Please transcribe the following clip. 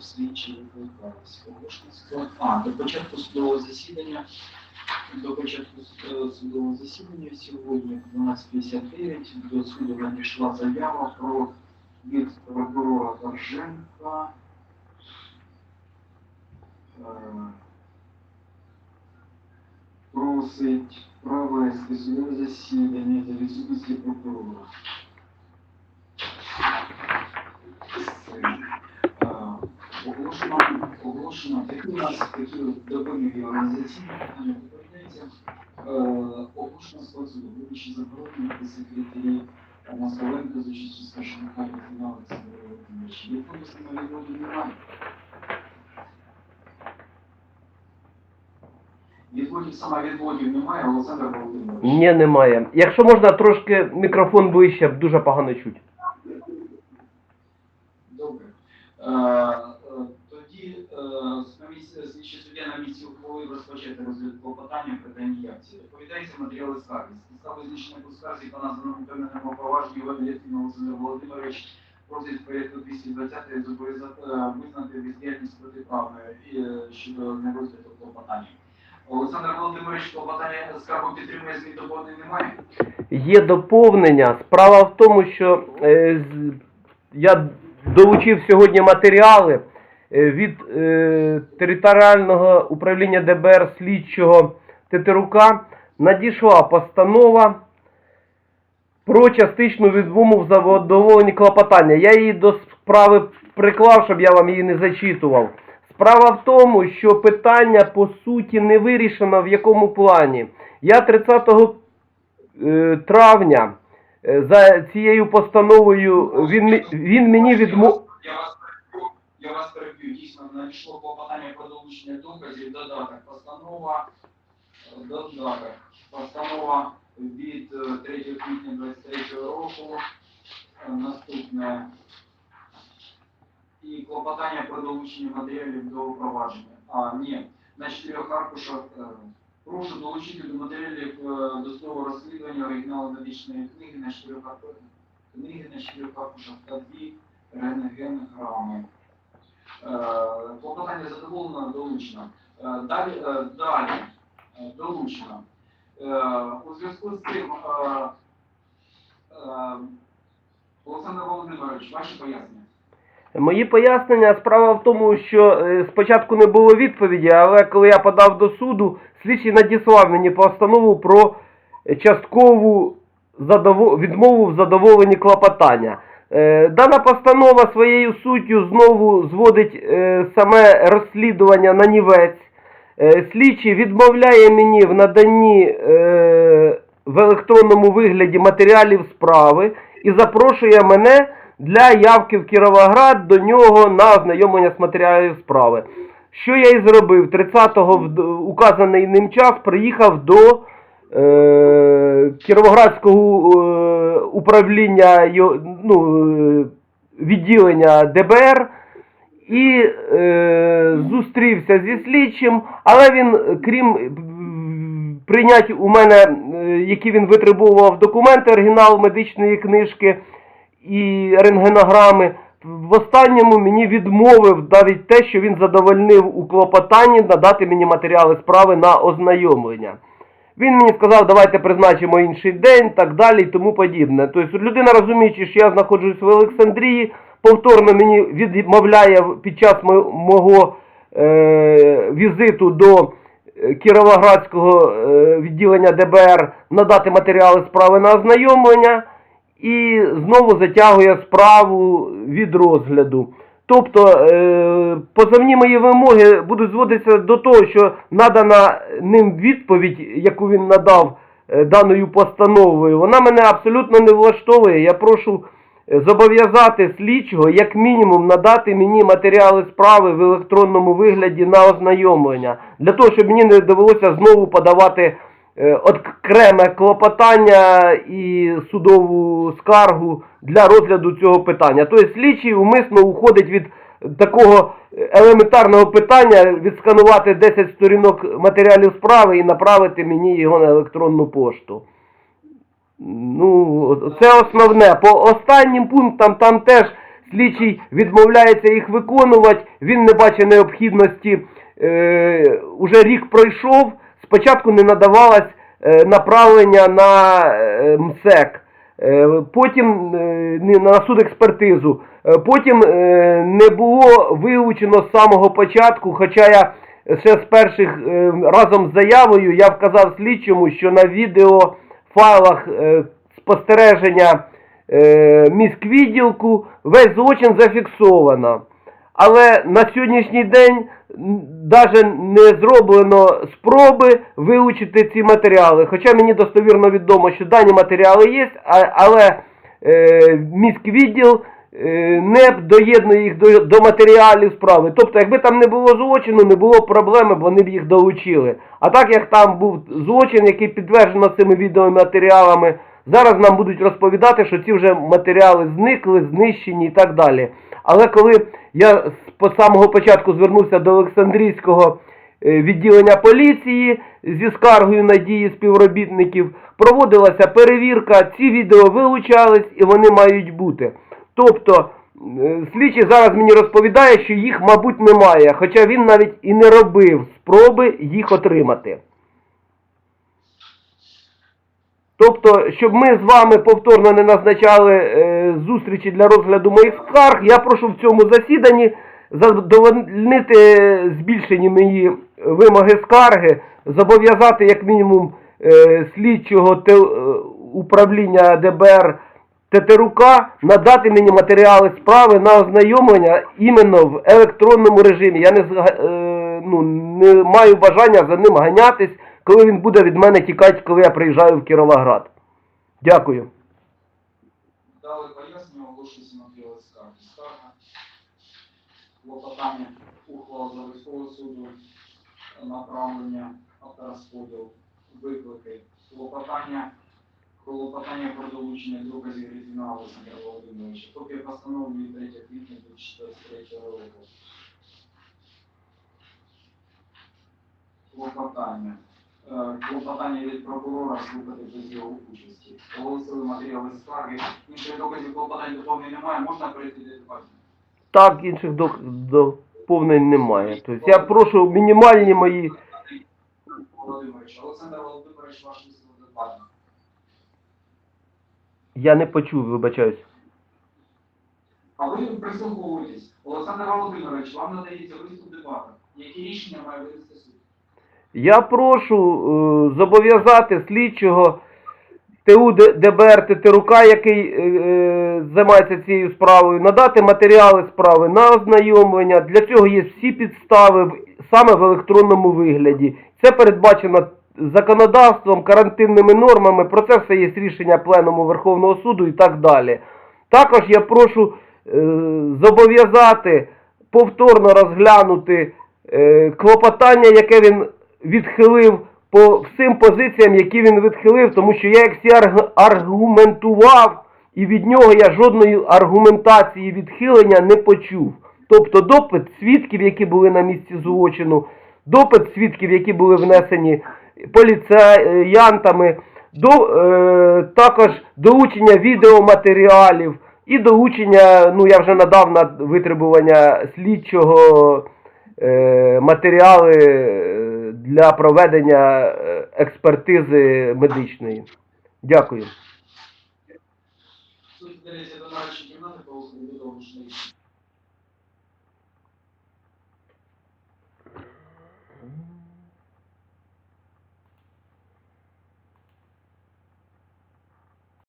слідчі викликались. А, до початку судового засідання. До початку судового засідання сьогодні в 12.59 до суду надійшла заява про від прокурора Торженка. Е, Просить провести судове засідання за відсутності прокурора. Е, Оголошено, такі у нас такі доповнені організаційні питання доповідається. Е, Оголошено склад суду, вибачі заборонені при секретарі Москаленко з участю старшого Михайла Фінала Олександра Володимировича. Якої самовідводу немає. Відводів самовідводів немає, Олександр Володимирович. Ні, немає. Якщо можна трошки мікрофон ближче, дуже погано чуть. Добре. Місці слідчий суддя на місці ухвалив розпочати розгляд клопотання даній акції. Доповідається матеріали скарги. З підстав визначених у скарзі по названому певненому провадженню Валентин Олександр Володимирович просить порядку 220 зобов'язати е, визнати бездіяльність протиправною е, щодо нерозгляду клопотання. Олександр Володимирович, клопотання скаргу підтримує змін доповнень немає? Є доповнення. Справа в тому, що е, я долучив сьогодні матеріали від е, територіального управління ДБР слідчого Тетерука. Надійшла постанова про частичну відмову в задоволенні клопотання. Я її до справи приклав, щоб я вам її не зачитував. Справа в тому, що питання по суті не вирішено в якому плані. Я 30 е, травня е, за цією постановою він, він мені відмов... Я вас переб'ю. Дійсно, надійшло клопотання про долучення доказів, додаток. Постанова, е, додаток. Постанова від е, 3 квітня 23 року. Е, Наступне. І клопотання про долучення матеріалів до провадження. А, ні, на чотирьох аркушах. е, Прошу долучити до матеріалів е, досудового розслідування оригіналу медичної книги на чотирьох аркушах. Книги на чотирьох аркушах та дві рентгенограми. Е, Клопотання задоволено, долучено. Е, Далі, е, далі е, долучено. Е, У зв'язку з цим, е, е, Олександр Володимирович, ваші пояснення. Мої пояснення справа в тому, що е, спочатку не було відповіді, але коли я подав до суду, слідчий надіслав мені постанову про е, часткову відмову в задоволенні клопотання. Е, Дана постанова своєю суттю знову зводить е, саме розслідування на нівець. Е, Слідчий відмовляє мені в наданні в електронному вигляді матеріалів справи і запрошує мене для явки в Кіровоград до нього на ознайомлення з матеріалів справи. Що я і зробив? 30-го в указаний ним час приїхав до Кіровоградського е, управління ну, е, відділення ДБР і е, зустрівся зі слідчим, але він, е, крім м, прийняти у мене, е, які він витребував документи, оригінал медичної книжки і рентгенограми, в останньому мені відмовив навіть те, що він задовольнив у клопотанні надати мені матеріали справи на ознайомлення. Він мені сказав, давайте призначимо інший день, так далі і тому подібне. Тобто людина, розуміючи, що я знаходжусь в Олександрії, повторно мені відмовляє під час мо- мого е, візиту до е, Кіровоградського е, відділення ДБР надати матеріали справи на ознайомлення і знову затягує справу від розгляду. Тобто е, позовні мої вимоги будуть зводитися до того, що надана ним відповідь, яку він надав е, даною постановою, вона мене абсолютно не влаштовує. Я прошу е, зобов'язати слідчого, як мінімум, надати мені матеріали справи в електронному вигляді на ознайомлення, для того, щоб мені не довелося знову подавати окреме клопотання і судову скаргу для розгляду цього питання. Тобто слідчий умисно уходить від такого елементарного питання відсканувати 10 сторінок матеріалів справи і направити мені його на електронну пошту. Ну, це основне. По останнім пунктам там теж слідчий відмовляється їх виконувати, він не бачить необхідності, е, уже рік пройшов, спочатку не надавалось е, направлення на е, МСЕК, е, потім на судекспертизу, е, потім не було вилучено з самого початку, хоча я ще з перших разом з заявою я вказав слідчому, що на відеофайлах спостереження міськвідділку весь злочин зафіксовано. Але на сьогоднішній день навіть не зроблено спроби вилучити ці матеріали. Хоча мені достовірно відомо, що дані матеріали є, але е, міськвідділ е, не доєднує їх до, до матеріалів справи. Тобто, якби там не було злочину, не було проблеми, вони б їх долучили. А так як там був злочин, який підтверджено цими відеоматеріалами, зараз нам будуть розповідати, що ці вже матеріали зникли, знищені і так далі. Але коли я по самого початку звернувся до Олександрійського е, відділення поліції зі скаргою на дії співробітників, проводилася перевірка, ці відео вилучались і вони мають бути. Тобто, е, слідчий зараз мені розповідає, що їх, мабуть, немає, хоча він навіть і не робив спроби їх отримати. Тобто, щоб ми з вами повторно не назначали е, зустрічі для розгляду моїх скарг, я прошу в цьому засіданні задовольнити збільшені мої вимоги скарги, зобов'язати як мінімум е, слідчого те, е, управління ДБР Тетерука надати мені матеріали справи на ознайомлення іменно в електронному режимі. Я не, е, ну, не маю бажання за ним ганятись, коли він буде від мене тікати, коли я приїжджаю в Кіровоград. Дякую. Дали пояснення, оголошується матеріали скарги. Скарга, клопотання, ухвала Заводського суду, направлення, авторозподіл, виклики, клопотання, клопотання про долучення доказів Різіна Олександра Володимировича, копія постанови від 3 квітня 2023 року. Клопотання. Е, Клопотання від прокурора слухати без його участі. Оголосили матеріали скарги. Інших доказів клопотань доповнень немає, можна перейти до бачення. Так, інших доповнень немає. Тобто я прошу мінімальні мої. Володимирович, Олександр Володимирович, ваш дебатний. Я не почув, вибачаюсь. А ви прислуховуєтесь. Олександр Володимирович, вам надається виступ дебата. Які рішення має винести суд? Я прошу е, зобов'язати слідчого ТУ ДБР Тетерука, який е, е, займається цією справою, надати матеріали справи на ознайомлення. Для цього є всі підстави саме в електронному вигляді. Це передбачено законодавством, карантинними нормами. Про це все є рішення Пленуму Верховного суду і так далі. Також я прошу зобов'язати повторно розглянути клопотання, яке він відхилив по всім позиціям, які він відхилив, тому що я як всі арг- аргументував, і від нього я жодної аргументації відхилення не почув. Тобто допит свідків, які були на місці злочину, допит свідків, які були внесені поліціянтами, до, е, також долучення відеоматеріалів і долучення, ну я вже надав на витребування слідчого е, матеріали для проведення е, експертизи медичної. Дякую. Тут, до нашої кімнати, коли що